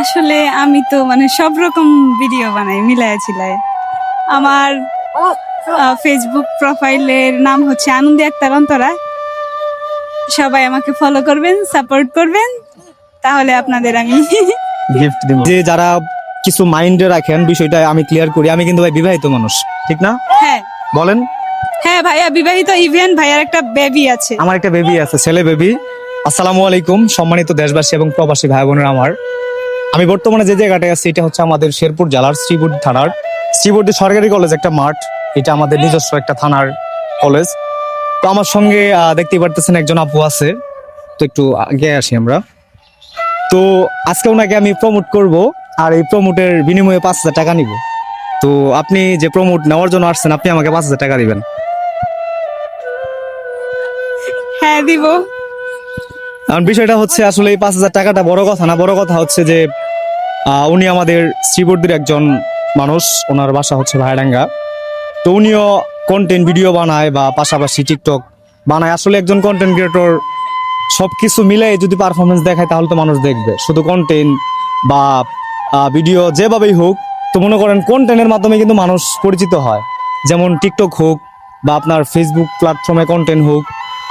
আসলে আমি তো মানে সব রকম ভিডিও বানাই মিলায় ছিলায়। আমার ফেসবুক প্রোফাইলের নাম হচ্ছে আনন্দী আক্তার অন্তরা। সবাই আমাকে ফলো করবেন সাপোর্ট করবেন। তাহলে আপনাদের আমি গিফট দিব। যে যারা কিছু মাইন্ডে রাখেন বিষয়টা আমি ক্লিয়ার করি। আমি কিন্তু ভাই বিবাহিত মানুষ ঠিক না? হ্যাঁ। বলেন। হ্যাঁ ভাইয়া বিবাহিত ইভেন ভাইয়ার একটা বেবি আছে। আমার একটা বেবি আছে ছেলে বেবি আসসালামু আলাইকুম সম্মানিত দেশবাসী এবং প্রবাসী ভাই বোনের আমার। আমি বর্তমানে যে জায়গাটায় আছি, এটা হচ্ছে আমাদের শেরপুর জেলার শ্রীপুর থানার। শ্রীপুরদি সরকারি কলেজ একটা মাঠ, এটা আমাদের নিজস্ব একটা থানার কলেজ তো আমার সঙ্গে দেখতেই পারতেছেন একজন আপু আছে। তো একটু আগে আসি আমরা। তো আজকে ওনাকে আমি প্রমোট করব, আর এই প্রমোটের বিনিময়ে পাঁচ হাজার টাকা নিব। তো আপনি যে প্রমোট নেওয়ার জন্য আসছেন, আপনি আমাকে পাঁচ হাজার টাকা দিবেন। হ্যাঁ দিব। কারণ বিষয়টা হচ্ছে আসলে এই পাঁচ হাজার টাকাটা বড় কথা না, বড় কথা হচ্ছে যে উনি আমাদের শ্রীবর্দির একজন মানুষ, ওনার বাসা হচ্ছে ভাইডাঙ্গা। তো উনিও কন্টেন্ট ভিডিও বানায় বা পাশাপাশি টিকটক বানায়। আসলে একজন কন্টেন্ট ক্রিয়েটর সব কিছু মিলে যদি পারফরমেন্স দেখায়, তাহলে তো মানুষ দেখবে। শুধু কন্টেন্ট বা ভিডিও যেভাবেই হোক, তো মনে করেন কন্টেন্টের মাধ্যমে কিন্তু মানুষ পরিচিত হয়। যেমন টিকটক হোক বা আপনার ফেসবুক প্ল্যাটফর্মে কন্টেন্ট হোক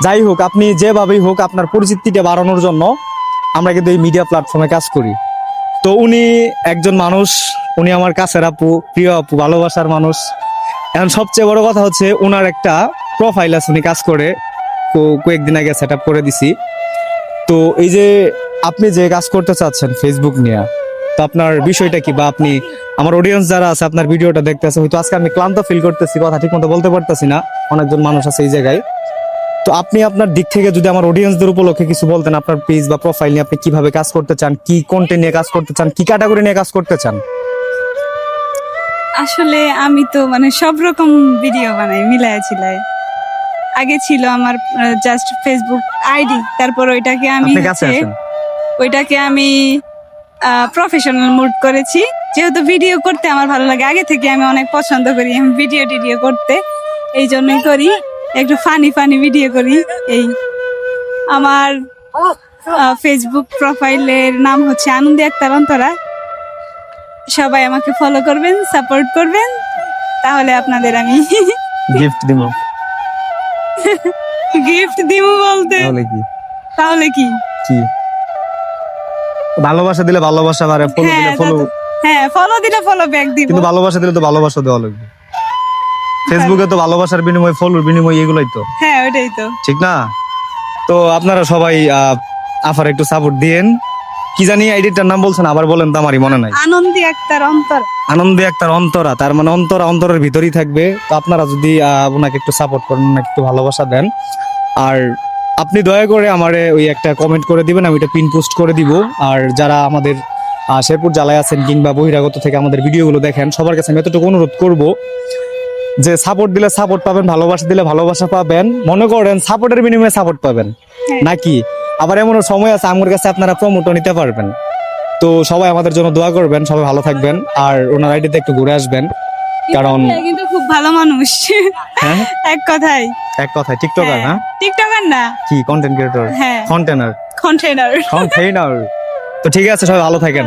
যাই হোক, আপনি যেভাবেই হোক আপনার পরিচিতিটা বাড়ানোর জন্য আমরা কিন্তু এই মিডিয়া প্ল্যাটফর্মে কাজ করি। তো উনি একজন মানুষ, উনি আমার কাছের আপু, প্রিয় আপু, ভালোবাসার মানুষ। এখন সবচেয়ে বড় কথা হচ্ছে ওনার একটা প্রোফাইল আছে, উনি কাজ করে। কয়েকদিন আগে সেট করে দিছি। তো এই যে আপনি যে কাজ করতে চাচ্ছেন ফেসবুক নিয়ে, তো আপনার বিষয়টা কি? বা আপনি, আমার অডিয়েন্স যারা আছে, আপনার ভিডিওটা দেখতেছে, হয়তো আজকে আমি ক্লান্ত ফিল করতেছি, কথা ঠিক মতো বলতে পারতেছি না। অনেকজন মানুষ আছে এই জায়গায়। তো আপনি আপনার দিক থেকে যদি আমার অডিয়েন্সদের উপলক্ষে কিছু বলতেন আপনার পেজ বা প্রোফাইল নিয়ে আপনি কীভাবে কাজ করতে চান কি কন্টেন্ট নিয়ে কাজ করতে চান কি ক্যাটাগরি নিয়ে কাজ করতে চান? আসলে আমি তো মানে সব রকম ভিডিও বানাই মিলায় ছিলাই আগে ছিল আমার জাস্ট ফেসবুক আইডি তারপর ওইটাকে আমি ওইটাকে আমি প্রফেশনাল মুড করেছি। যেহেতু ভিডিও করতে আমার ভালো লাগে আগে থেকে আমি অনেক পছন্দ করি আমি ভিডিও টিডিও করতে এই জন্যই করি। একটু ফানি ফানি ভিডিও করি। এই আমার ফেসবুক প্রোফাইলের নাম হচ্ছে আনন্দী আক্তার অন্তরা। সবাই আমাকে ফলো করবেন সাপোর্ট করবেন। তাহলে আপনাদের আমি গিফট দিব। গিফট দিব বলতে। তাহলে কি? তাহলে কি? কি? ভালোবাসা দিলে ভালোবাসা বাড়ে ফলো হ্যাঁ, দিলে ফলো হ্যাঁ ফলো দিলে ফলো ব্যাক দিব। কিন্তু ভালোবাসা দিলে তো ভালোবাসা দেওয়া লাগবে। ফেসবুকে তো ভালোবাসার বিনিময় ফলোর বিনিময় এগুলোই তো। হ্যাঁ ওইটাই তো। ঠিক না? তো আপনারা সবাই আফার একটু সাপোর্ট দিয়েন। কি জানি আইডিটার নাম বলছেন আবার বলেন তো আমারই মনে নাই। আনন্দী আক্তার অন্তর। আনন্দে একটার অন্তরা তার মানে অন্তরা অন্তরের ভিতরেই থাকবে। তো আপনারা যদি ওনাকে একটু সাপোর্ট করেন ওনাকে একটু ভালোবাসা দেন। আর আপনি দয়া করে আমারে ওই একটা কমেন্ট করে দিবেন আমি এটা পিন পোস্ট করে দিব। আর যারা আমাদের শেরপুর জ্বালায় আছেন কিংবা বহিরাগত থেকে আমাদের ভিডিওগুলো দেখেন সবার কাছে আমি এতটুকু অনুরোধ করব যে সাপোর্ট দিলে সাপোর্ট পাবেন ভালোবাসা দিলে ভালোবাসা পাবেন। মনে করেন সাপোর্টের বিনিময়ে সাপোর্ট পাবেন। হ্যাঁ। নাকি? আবার এমনও সময় আছে আমার কাছে আপনারা প্রমোটও নিতে পারবেন। তো সবাই আমাদের জন্য দোয়া করবেন সবাই ভালো থাকবেন। আর ওনার আইডিতে একটু ঘুরে আসবেন। কারণ কিন্তু- খুব ভালো মানুষ। হ্যাঁ? এক কথাই এক কথায় টিকটকার হ্যাঁ। টিকটকার না। কি কন্টেন্ট ক্রিয়েটর হ্যাঁ। কন্টেনার কন্টেনার কন্টেইনার তো ঠিক আছে সবাই ভালো থাকেন।